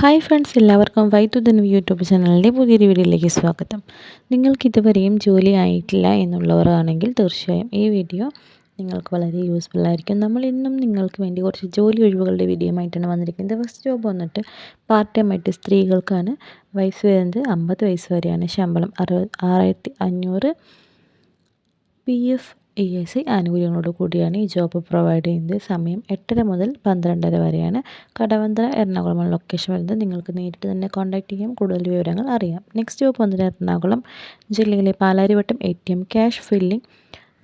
Hi friends എല്ലാവർക്കും വൈദ്യുതൻ YouTube ചാനലിന്റെ പുതിയൊരു വീഡിയോയിലേക്ക് സ്വാഗതം. നിങ്ങൾക്ക് ഇതുവരെയും ജോലി ആയിട്ടില്ല എന്നുള്ളവരാണെങ്കിൽ തീർച്ചയായും ഈ വീഡിയോ നിങ്ങൾക്ക് വളരെ യൂസ്ഫുൾ ആയിരിക്കും. നമ്മൾ ഇന്നും നിങ്ങൾക്ക് വേണ്ടി കുറച്ച് ജോലി ഒഴിവുകളുടെ വീഡിയോ ആയിട്ടാണ് വന്നിരിക്കുന്നത്. ഫസ്റ്റ് ജോബ് വന്നിട്ട് പാർട്ട് ടൈം ആയിട്ട് സ്ത്രീകൾക്കാണ്. വയസ്സ് വരുന്നത് അമ്പത് വയസ്സ് വരെയാണ് ശമ്പളം. അറുപത് ആറായിരത്തി അഞ്ഞൂറ് P F E S I ആനുകൂല്യങ്ങളോട് കൂടിയാണ് ഈ ജോബ് പ്രൊവൈഡ് ചെയ്യുന്നത്. സമയം എട്ടര മുതൽ പന്ത്രണ്ടര വരെയാണ്. കടവന്തര എറണാകുളം ലൊക്കേഷൻ വരുന്നത്. നിങ്ങൾക്ക് നേരിട്ട് തന്നെ കോൺടാക്റ്റ് ചെയ്യാം. കൂടുതൽ വിവരങ്ങൾ അറിയാം. നെക്സ്റ്റ് ജോബ് വന്നത് എറണാകുളം ജില്ലയിലെ Palarivattom A T M cash filling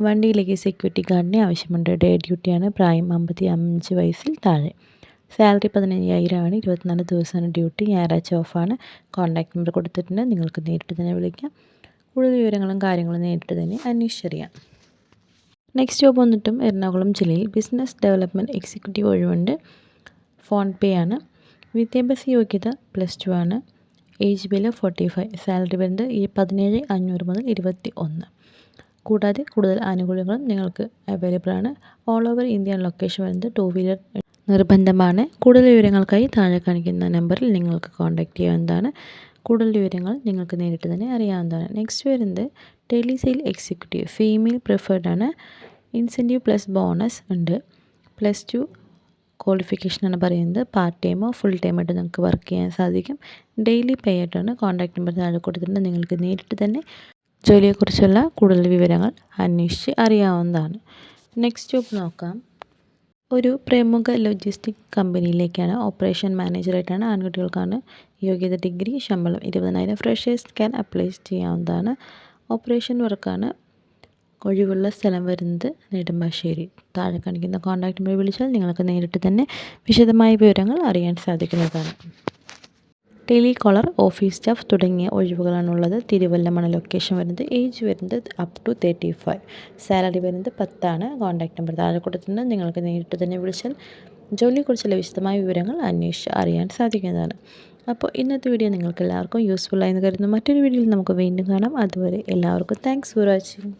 വണ്ടിയിലേക്ക് സെക്യൂരിറ്റി ഗാർഡിനെ ആവശ്യമുണ്ട്. ഡേ ഡ്യൂട്ടിയാണ് പ്രായം അമ്പത്തി അഞ്ച് വയസ്സിൽ താഴെ. സാലറി പതിനയ്യായിരമാണ്. ഇരുപത്തിനാല് ദിവസമാണ് ഡ്യൂട്ടി ഞായറാഴ്ച ഓഫാണ് കോൺടാക്ട് നമ്പർ കൊടുത്തിട്ടുണ്ട്. നിങ്ങൾക്ക് നേരിട്ട് തന്നെ വിളിക്കാം. കൂടുതൽ വിവരങ്ങളും കാര്യങ്ങളും നേരിട്ട് തന്നെ അന്വേഷിച്ചറിയാം. നെക്സ്റ്റ് ജോബ് വന്നിട്ടും എറണാകുളം ജില്ലയിൽ ബിസിനസ് ഡെവലപ്മെന്റ് എക്സിക്യൂട്ടീവ് ഒഴിവുണ്ട്. ഫോൺ പേ ആണ്. വിദ്യാഭ്യാസ യോഗ്യത പ്ലസ് ടു ആണ്. Age below forty five salary വരുന്നത് ഈ പതിനേഴ് അഞ്ഞൂറ് മുതൽ ഇരുപത്തി ഒന്ന് കൂടാതെ കൂടുതൽ ആനുകൂല്യങ്ങളും നിങ്ങൾക്ക് അവൈലബിൾ ആണ്. ഓൾ ഓവർ ഇന്ത്യൻ ലൊക്കേഷൻ വരുന്നത് ടു വീലർ നിർബന്ധമാണ്. കൂടുതൽ വിവരങ്ങൾക്കായി താഴെ കാണിക്കുന്ന നമ്പറിൽ നിങ്ങൾക്ക് കോൺടാക്റ്റ് ചെയ്യാവുന്നതാണ്. കൂടുതൽ വിവരങ്ങൾ നിങ്ങൾക്ക് നേരിട്ട് തന്നെ അറിയാവുന്നതാണ്. നെക്സ്റ്റ് വരുന്നത് ടെലിസെയിൽ എക്സിക്യൂട്ടീവ്. ഫീമെയിൽ പ്രിഫേർഡ് ആണ്. ഇൻസെന്റീവ് പ്ലസ് ബോണസ് ഉണ്ട്. പ്ലസ് ടു ക്വാളിഫിക്കേഷനാണ് പറയുന്നത്. പാർട്ട് ടൈമോ ഫുൾ ടൈമായിട്ട് നിങ്ങൾക്ക് വർക്ക് ചെയ്യാൻ സാധിക്കും. ഡെയിലി പേ ആയിട്ടാണ് കോൺടാക്ട് നമ്പർ താഴെ കൊടുത്തിട്ടുണ്ട്. നിങ്ങൾക്ക് നേരിട്ട് തന്നെ ജോലിയെക്കുറിച്ചുള്ള കൂടുതൽ വിവരങ്ങൾ അന്വേഷിച്ച് അറിയാവുന്നതാണ്. നെക്സ്റ്റ് ജോബ് നോക്കാം. ഒരു പ്രമുഖ ലോജിസ്റ്റിക് കമ്പനിയിലേക്കാണ് ഓപ്പറേഷൻ മാനേജറായിട്ടാണ് ആൺകുട്ടികൾക്കാണ് യോഗ്യത ഡിഗ്രി ശമ്പളം. ഇരുപതിനായിരം ഫ്രഷേഴ്സ് ക്യാൻ അപ്ലൈ ചെയ്യാവുന്നതാണ്. ഓപ്പറേഷൻ വർക്കാണ് ഒഴിവുള്ള സ്ഥലം വരുന്നത് നെടുമ്പാശ്ശേരി. താഴെ കാണിക്കുന്ന കോൺടാക്ട് നമ്പർ വിളിച്ചാൽ നിങ്ങൾക്ക് നേരിട്ട് തന്നെ വിശദമായ വിവരങ്ങൾ അറിയാൻ സാധിക്കുന്നതാണ്. ടെലികോളർ ഓഫീസ് സ്റ്റാഫ് തുടങ്ങിയ ഒഴിവുകളാണുള്ളത്. തിരുവല്ലമാണ് ലൊക്കേഷൻ വരുന്നത് ഏജ് വരുന്നത് up to thirty five salary വരുന്നത് പത്താണ്. കോൺടാക്ട് നമ്പർ താഴെ കൊടുത്തിട്ടുണ്ട്. നിങ്ങൾക്ക് നേരിട്ട് തന്നെ വിളിച്ചാൽ ജോലിയെക്കുറിച്ചുള്ള വിശദമായ വിവരങ്ങൾ അന്വേഷിച്ച് അറിയാൻ സാധിക്കുന്നതാണ്. അപ്പോൾ ഇന്നത്തെ വീഡിയോ നിങ്ങൾക്ക് എല്ലാവർക്കും യൂസ്ഫുൾ ആയെന്ന് കരുതുന്നു. മറ്റൊരു വീഡിയോയിൽ നമുക്ക് വീണ്ടും കാണാം. അതുവരെ എല്ലാവർക്കും താങ്ക്സ് ഫോർ വാച്ചിങ്